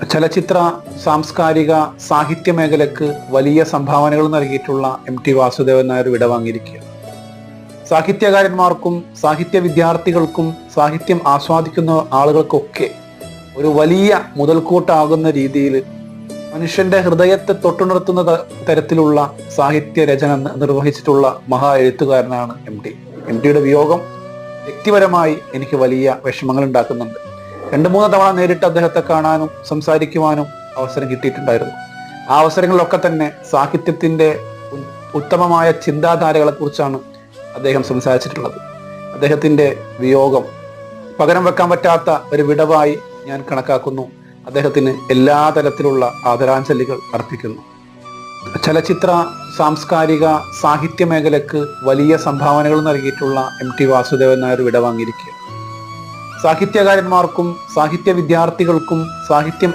ചലച്ചിത്ര സാംസ്കാരിക സാഹിത്യ മേഖലക്ക് വലിയ സംഭാവനകൾ നൽകിയിട്ടുള്ള എം ടി വാസുദേവൻ നായർ വിടവാങ്ങിയിരിക്കുക സാഹിത്യകാരന്മാർക്കും സാഹിത്യ വിദ്യാർത്ഥികൾക്കും സാഹിത്യം ആസ്വാദിക്കുന്ന ആളുകൾക്കൊക്കെ ഒരു വലിയ മുതൽക്കൂട്ടാകുന്ന രീതിയിൽ മനുഷ്യന്റെ ഹൃദയത്തെ തൊട്ടുണർത്തുന്ന തരത്തിലുള്ള സാഹിത്യ രചന നിർവഹിച്ചിട്ടുള്ള മഹാ എഴുത്തുകാരനാണ് എം ടി. എം ടിയുടെ വിയോഗം വ്യക്തിപരമായി എനിക്ക് വലിയ വിഷമങ്ങൾ ഉണ്ടാക്കുന്നുണ്ട്. രണ്ട് മൂന്ന് തവണ നേരിട്ട് അദ്ദേഹത്തെ കാണാനും സംസാരിക്കുവാനും അവസരം കിട്ടിയിട്ടുണ്ടായിരുന്നു. ആ അവസരങ്ങളിലൊക്കെ തന്നെ സാഹിത്യത്തിന്റെ ഉത്തമമായ ചിന്താധാരകളെ കുറിച്ചാണ് അദ്ദേഹം സംസാരിച്ചിട്ടുള്ളത്. അദ്ദേഹത്തിന്റെ വിയോഗം പകരം വെക്കാൻ പറ്റാത്ത ഒരു വിടവായി ഞാൻ കണക്കാക്കുന്നു. അദ്ദേഹത്തിന് എല്ലാ തരത്തിലുള്ള ആദരാഞ്ജലികൾ അർപ്പിക്കുന്നു. ചലച്ചിത്ര സാംസ്കാരിക സാഹിത്യ മേഖലക്ക് വലിയ സംഭാവനകൾ നൽകിയിട്ടുള്ള എം ടി വാസുദേവൻ നായർ വിടവാങ്ങിയിരിക്കുക സാഹിത്യകാരന്മാർക്കും സാഹിത്യ വിദ്യാർത്ഥികൾക്കും സാഹിത്യം